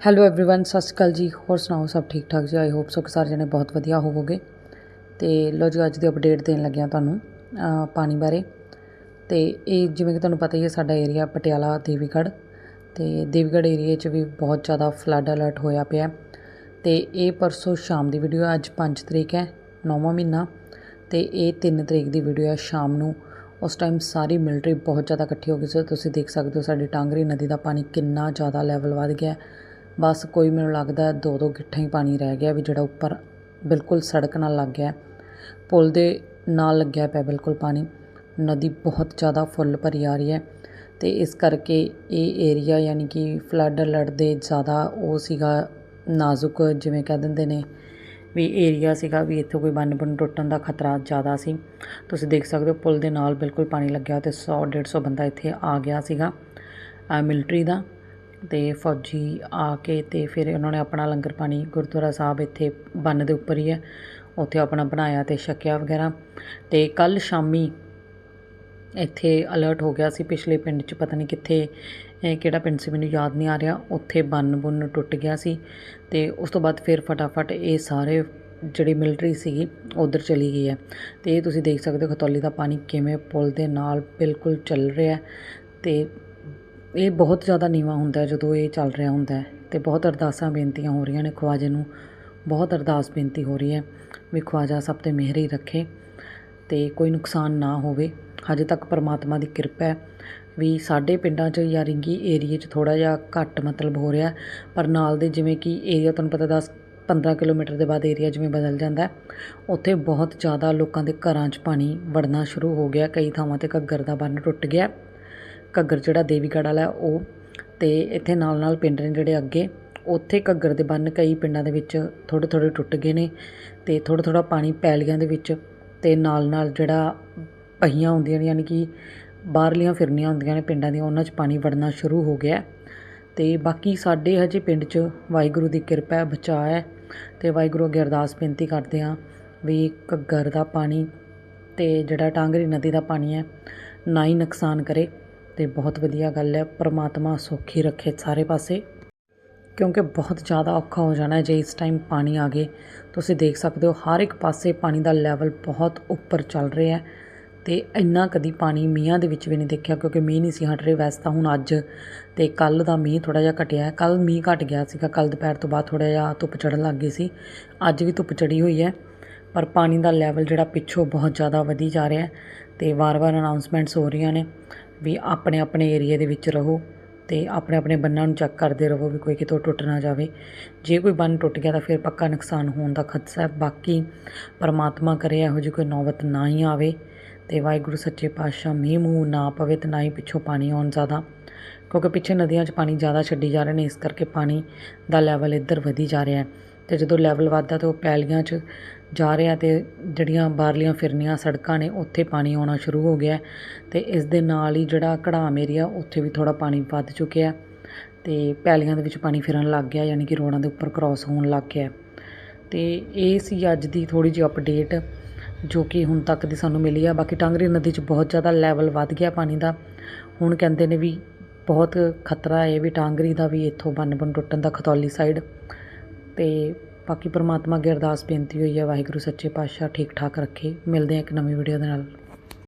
Hello everyone ਸਤਿ ਸ਼੍ਰੀ ਅਕਾਲ ਜੀ ਹੋਰ ਸੁਣਾਓ ਸਭ ਠੀਕ ਠਾਕ ਜੀ ਆਈ ਹੋਪ ਸੋ ਕਿ ਸਾਰੇ ਜਣੇ ਬਹੁਤ ਵਧੀਆ ਹੋਵੋਗੇ ਤੇ ਲੋ ਜੀ ਅੱਜ ਦੀ ਅਪਡੇਟ ਦੇਣ ਲੱਗਿਆ ਤੁਹਾਨੂੰ ਅ, ਪਾਣੀ ਬਾਰੇ ਤੇ ਇਹ ਜਿਵੇਂ ਕਿ ਤੁਹਾਨੂੰ ਪਤਾ ਹੀ ਹੈ ਸਾਡਾ ਏਰੀਆ ਪਟਿਆਲਾ ਦੇਵੀਗੜ੍ਹ ਤੇ ਦੇਵੀਗੜ੍ਹ ਏਰੀਆ 'ਚ ਵੀ ਬਹੁਤ ਜ਼ਿਆਦਾ ਫਲੱਡ ਅਲਰਟ ਹੋਇਆ ਪਿਆ ਤੇ ਇਹ ਪਰਸੋਂ ਸ਼ਾਮ ਦੀ ਵੀਡੀਓ ਹੈ ਅੱਜ 5 ਤਰੀਕ ਹੈ ਨੌਵਾਂ ਮਹੀਨਾ ਤੇ ਇਹ 3 ਤਰੀਕ ਦੀ ਵੀਡੀਓ ਹੈ ਸ਼ਾਮ ਨੂੰ ਉਸ ਟਾਈਮ ਸਾਰੀ ਮਿਲਟਰੀ ਬਹੁਤ ਜ਼ਿਆਦਾ ਇਕੱਠੀ ਹੋ ਗਈ ਸੀ ਤੁਸੀਂ ਦੇਖ ਸਕਦੇ ਹੋ ਸਾਡੀ ਟਾਂਗਰੀ ਨਦੀ ਦਾ ਪਾਣੀ ਕਿੰਨਾ ਜ਼ਿਆਦਾ ਲੈਵਲ ਵੱਧ ਗਿਆ ਹੈ। ਬਸ ਕੋਈ ਮੈਨੂੰ ਲੱਗਦਾ ਦੋ ਦੋ ਗਿੱਠਾਂ ਹੀ ਪਾਣੀ ਰਹਿ ਗਿਆ ਵੀ ਜਿਹੜਾ ਉੱਪਰ ਬਿਲਕੁਲ ਸੜਕ ਨਾਲ ਲੱਗ ਗਿਆ। ਪੁਲ ਦੇ ਨਾਲ ਲੱਗਿਆ ਪਿਆ ਬਿਲਕੁਲ ਪਾਣੀ। ਨਦੀ ਬਹੁਤ ਜ਼ਿਆਦਾ ਫੁੱਲ ਭਰੀ ਆ ਰਹੀ ਹੈ ਤੇ ਇਸ ਕਰਕੇ ਇਹ ਏਰੀਆ ਯਾਨੀ ਕਿ ਫਲੱਡ ਅਲਰਟ ਦੇ ਜ਼ਿਆਦਾ ਉਹ ਸੀਗਾ ਨਾਜ਼ੁਕ ਜਿਵੇਂ ਕਹਿ ਦਿੰਦੇ ਨੇ ਵੀ ਏਰੀਆ ਸੀਗਾ ਵੀ ਇੱਥੋਂ ਕੋਈ ਬੰਨ ਬੰਨ ਟੁੱਟਣ ਦਾ ਖਤਰਾ ਜ਼ਿਆਦਾ ਸੀ। ਤੁਸੀਂ ਦੇਖ ਸਕਦੇ ਹੋ ਪੁਲ ਦੇ ਨਾਲ ਬਿਲਕੁਲ ਪਾਣੀ ਲੱਗਿਆ ਤੇ 100 150 ਬੰਦਾ ਇੱਥੇ ਆ ਗਿਆ ਸੀਗਾ ਮਿਲਟਰੀ ਦਾ। ਤੇ ਫੌਜੀ ਆ ਕੇ ਤੇ ਫਿਰ ਉਹਨਾਂ ਨੇ ਆਪਣਾ ਲੰਗਰ ਪਾਣੀ ਗੁਰਦੁਆਰਾ ਸਾਹਿਬ ਇੱਥੇ ਬੰਨ ਦੇ ਉੱਪਰ ਹੀ ਹੈ। ਉੱਥੇ ਆਪਣਾ ਬਣਾਇਆ ਤੇ ਛਕਿਆ ਵਗੈਰਾ। ਤੇ ਕੱਲ ਸ਼ਾਮੀ ਇੱਥੇ ਅਲਰਟ ਹੋ ਗਿਆ ਸੀ ਪਿਛਲੇ ਪਿੰਡ 'ਚ, ਪਤਾ ਨਹੀਂ ਕਿੱਥੇ, ਇਹ ਕਿਹੜਾ ਪਿੰਡ ਸੀ ਮੈਨੂੰ ਯਾਦ ਨਹੀਂ ਆ ਰਿਹਾ। ਉੱਥੇ ਬੰਨ ਬੁੰਨ ਟੁੱਟ ਗਿਆ ਸੀ ਤੇ ਉਸ ਤੋਂ ਬਾਅਦ ਫਿਰ ਫਟਾਫਟ ਇਹ ਸਾਰੇ ਜਿਹੜੀ ਮਿਲਟਰੀ ਸੀਗੀ, ਉਧਰ ਚਲੀ ਗਈ ਹੈ। ਤੇ ਇਹ ਤੁਸੀਂ ਦੇਖ ਸਕਦੇ ਹੋ, ਖਤੌਲੀ ਦਾ ਪਾਣੀ ਕਿਵੇਂ ਪੁਲ ਦੇ ਨਾਲ ਬਿਲਕੁਲ ਚੱਲ ਰਿਹਾ ਹੈ ਤੇ ਇਹ ਬਹੁਤ ਜ਼ਿਆਦਾ ਨੀਵਾ ਹੁੰਦਾ ਜਦੋਂ ਇਹ ਚੱਲ ਰਿਹਾ ਹੁੰਦਾ ਅਤੇ ਬਹੁਤ ਅਰਦਾਸਾਂ ਬੇਨਤੀਆਂ ਹੋ ਰਹੀਆਂ ਨੇ ਖਵਾਜੇ ਨੂੰ। ਬਹੁਤ ਅਰਦਾਸ ਬੇਨਤੀ ਹੋ ਰਹੀ ਹੈ ਵੀ ਖਵਾਜਾ ਸਭ ਤੇ ਮਿਹਰ ਹੀ ਰੱਖੇ ਅਤੇ ਕੋਈ ਨੁਕਸਾਨ ਨਾ ਹੋਵੇ। ਹਜੇ ਤੱਕ ਪਰਮਾਤਮਾ ਦੀ ਕਿਰਪਾ ਹੈ ਵੀ ਸਾਡੇ ਪਿੰਡਾਂ 'ਚ ਜਾਂ ਰਿੰਗੀ ਏਰੀਏ 'ਚ ਥੋੜ੍ਹਾ ਜਿਹਾ ਘੱਟ ਮਤਲਬ ਹੋ ਰਿਹਾ ਪਰ ਨਾਲ ਦੇ ਜਿਵੇਂ ਕਿ ਏਰੀਆ ਤੁਹਾਨੂੰ ਪਤਾ 10 15 ਕਿਲੋਮੀਟਰ ਦੇ ਬਾਅਦ ਏਰੀਆ ਜਿਵੇਂ ਬਦਲ ਜਾਂਦਾ ਉੱਥੇ ਬਹੁਤ ਜ਼ਿਆਦਾ ਲੋਕਾਂ ਦੇ ਘਰਾਂ 'ਚ ਪਾਣੀ ਵੜਨਾ ਸ਼ੁਰੂ ਹੋ ਗਿਆ, ਕਈ ਥਾਵਾਂ ਤੇ ਘੱਗਰ ਦਾ ਬੰਨ ਟੁੱਟ ਗਿਆ। ਘੱਗਰ ਜਿਹੜਾ ਦੇਵੀਗੜ੍ਹ ਵਾਲਾ ਉਹ ਅਤੇ ਇੱਥੇ ਨਾਲ ਨਾਲ ਪਿੰਡ ਨੇ ਜਿਹੜੇ ਅੱਗੇ, ਉੱਥੇ ਘੱਗਰ ਦੇ ਬੰਨ੍ਹ ਕਈ ਪਿੰਡਾਂ ਦੇ ਵਿੱਚ ਥੋੜ੍ਹੇ ਥੋੜ੍ਹੇ ਟੁੱਟ ਗਏ ਨੇ ਅਤੇ ਥੋੜ੍ਹਾ ਥੋੜ੍ਹਾ ਪਾਣੀ ਪੈਲੀਆਂ ਦੇ ਵਿੱਚ ਅਤੇ ਨਾਲ ਨਾਲ ਜਿਹੜਾ ਪਹੀਆਂ ਹੁੰਦੀਆਂ ਨੇ, ਯਾਨੀ ਕਿ ਬਾਹਰਲੀਆਂ ਫਿਰਨੀਆਂ ਹੁੰਦੀਆਂ ਨੇ ਪਿੰਡਾਂ ਦੀਆਂ, ਉਹਨਾਂ 'ਚ ਪਾਣੀ ਵੜਨਾ ਸ਼ੁਰੂ ਹੋ ਗਿਆ ਅਤੇ ਬਾਕੀ ਸਾਡੇ ਹਜੇ ਪਿੰਡ 'ਚ ਵਾਹਿਗੁਰੂ ਦੀ ਕਿਰਪਾ ਹੈ, ਬਚਾਅ ਹੈ ਅਤੇ ਵਾਹਿਗੁਰੂ ਅੱਗੇ ਅਰਦਾਸ ਬੇਨਤੀ ਕਰਦੇ ਹਾਂ ਵੀ ਘੱਗਰ ਦਾ ਪਾਣੀ ਅਤੇ ਜਿਹੜਾ ਟਾਂਗਰੀ ਨਦੀ ਦਾ ਪਾਣੀ ਹੈ, ਨਾ ਹੀ ਨੁਕਸਾਨ ਕਰੇ। ਤੇ ਬਹੁਤ ਵਧੀਆ ਗੱਲ ਹੈ, ਪ੍ਰਮਾਤਮਾ ਸੌਖੀ ਰੱਖੇ ਸਾਰੇ ਪਾਸੇ। ਕਿਉਂਕਿ ਬਹੁਤ ਜ਼ਿਆਦਾ ਔਖਾ ਹੋ ਜਾਣਾ ਜੇ ਇਸ ਟਾਈਮ ਪਾਣੀ ਆ ਗਏ। ਤੁਸੀਂ ਦੇਖ ਸਕਦੇ ਹੋ, ਹਰ ਇੱਕ ਪਾਸੇ ਪਾਣੀ ਦਾ ਲੈਵਲ ਬਹੁਤ ਉੱਪਰ ਚੱਲ ਰਿਹਾ ਹੈ ਤੇ ਇੰਨਾ ਕਦੀ ਪਾਣੀ ਮੀਂਹਾਂ ਦੇ ਵਿੱਚ ਵੀ ਨਹੀਂ ਦੇਖਿਆ, ਕਿਉਂਕਿ ਮੀਂਹ ਨਹੀਂ ਸੀ ਹਟ ਰਹੇ। ਵੈਸੇ ਤਾਂ ਹੁਣ ਅੱਜ ਤੇ ਕੱਲ ਦਾ ਮੀਂਹ ਥੋੜਾ ਜਿਹਾ ਘਟਿਆ ਕੱਲ ਮੀਂਹ ਘਟ ਗਿਆ ਸੀਗਾ ਕੱਲ ਦੁਪਹਿਰ ਤੋਂ ਬਾਅਦ ਥੋੜਾ ਜਿਹਾ ਧੁੱਪ ਚੜਨ ਲੱਗ ਗਈ ਸੀ। ਅੱਜ ਵੀ ਧੁੱਪ ਚੜੀ ਹੋਈ ਹੈ, ਪਰ ਪਾਣੀ ਦਾ ਲੈਵਲ ਜਿਹੜਾ ਪਿੱਛੋਂ ਬਹੁਤ ਜ਼ਿਆਦਾ ਵਧੀ ਜਾ ਰਿਹਾ ਹੈ ਤੇ ਵਾਰ-ਵਾਰ ਅਨਾਉਂਸਮੈਂਟਸ ਹੋ ਰਹੀਆਂ ਨੇ। ਵੀ ਆਪਣੇ ਆਪਣੇ ਏਰੀਏ ਦੇ ਵਿੱਚ ਰਹੋ ਅਤੇ ਆਪਣੇ ਆਪਣੇ ਬੰਨਾਂ ਨੂੰ ਚੈੱਕ ਕਰਦੇ ਰਹੋ ਵੀ ਕੋਈ ਕਿਤੋਂ ਟੁੱਟ ਨਾ ਜਾਵੇ। ਜੇ ਕੋਈ ਬੰਨ ਟੁੱਟ ਗਿਆ ਤਾਂ ਫਿਰ ਪੱਕਾ ਨੁਕਸਾਨ ਹੋਣ ਦਾ ਖਦਸ਼ਾ ਹੈ। ਬਾਕੀ ਪਰਮਾਤਮਾ ਕਰੇ ਇਹੋ ਜਿਹੀ ਕੋਈ ਨੌਬਤ ਨਾ ਹੀ ਆਵੇ ਤੇ ਵਾਹਿਗੁਰੂ ਸੱਚੇ ਪਾਤਸ਼ਾਹ ਮੀਂਹ ਮੂੰਹ ਨਾ ਪਵੇ ਤੇ ਨਾ ਹੀ ਪਿੱਛੋਂ ਪਾਣੀ ਆਉਣ ਜ਼ਿਆਦਾ, ਕਿਉਂਕਿ ਪਿੱਛੇ ਨਦੀਆਂ 'ਚ ਪਾਣੀ ਜ਼ਿਆਦਾ ਛੱਡੀ ਜਾ ਰਹੇ ਨੇ, ਇਸ ਕਰਕੇ ਪਾਣੀ ਦਾ ਲੈਵਲ ਇੱਧਰ ਵਧੀ ਜਾ ਰਿਹਾ ਹੈ। ਅਤੇ ਜਦੋਂ ਲੈਵਲ ਵੱਧਦਾ ਤਾਂ ਉਹ ਪੈਲੀਆਂ 'ਚ ਜਾ ਰਿਹਾ ਅਤੇ ਜਿਹੜੀਆਂ ਬਾਹਰਲੀਆਂ ਫਿਰਨੀਆਂ ਸੜਕਾਂ ਨੇ, ਉੱਥੇ ਪਾਣੀ ਆਉਣਾ ਸ਼ੁਰੂ ਹੋ ਗਿਆ ਅਤੇ ਇਸ ਦੇ ਨਾਲ ਹੀ ਜਿਹੜਾ ਕੜਾਮ ਏਰੀਆ ਉੱਥੇ ਵੀ ਥੋੜ੍ਹਾ ਪਾਣੀ ਵੱਧ ਚੁੱਕਿਆ ਅਤੇ ਪੈਲੀਆਂ ਦੇ ਵਿੱਚ ਪਾਣੀ ਫਿਰਨ ਲੱਗ ਗਿਆ, ਯਾਨੀ ਕਿ ਰੋਡਾਂ ਦੇ ਉੱਪਰ ਕ੍ਰਾਸ ਹੋਣ ਲੱਗ ਗਿਆ ਅਤੇ ਇਹ ਸੀ ਅੱਜ ਦੀ ਥੋੜ੍ਹੀ ਜਿਹੀ ਅਪਡੇਟ ਜੋ ਕਿ ਹੁਣ ਤੱਕ ਦੀ ਸਾਨੂੰ ਮਿਲੀ ਆ। ਬਾਕੀ ਟਾਂਗਰੀ ਨਦੀ 'ਚ ਬਹੁਤ ਜ਼ਿਆਦਾ ਲੈਵਲ ਵੱਧ ਗਿਆ ਪਾਣੀ ਦਾ। ਹੁਣ ਕਹਿੰਦੇ ਨੇ ਵੀ ਬਹੁਤ ਖਤਰਾ ਹੈ ਵੀ, ਟਾਂਗਰੀ ਦਾ ਵੀ ਇੱਥੋਂ ਬੰਨ ਬੰਨ ਟੁੱਟਣ ਦਾ ਖਤੌਲੀ ਸਾਈਡ ਤੇ ਬਾਕੀ ਪਰਮਾਤਮਾ ਅੱਗੇ ਅਰਦਾਸ ਬੇਨਤੀ ਹੋਈ ਹੈ ਵਾਹਿਗੁਰੂ ਸੱਚੇ ਪਾਤਸ਼ਾਹ ਠੀਕ ਠਾਕ ਰੱਖੇ। ਮਿਲਦੇ ਹਾਂ ਇੱਕ ਨਵੀਂ ਵੀਡੀਓ ਦੇ ਨਾਲ।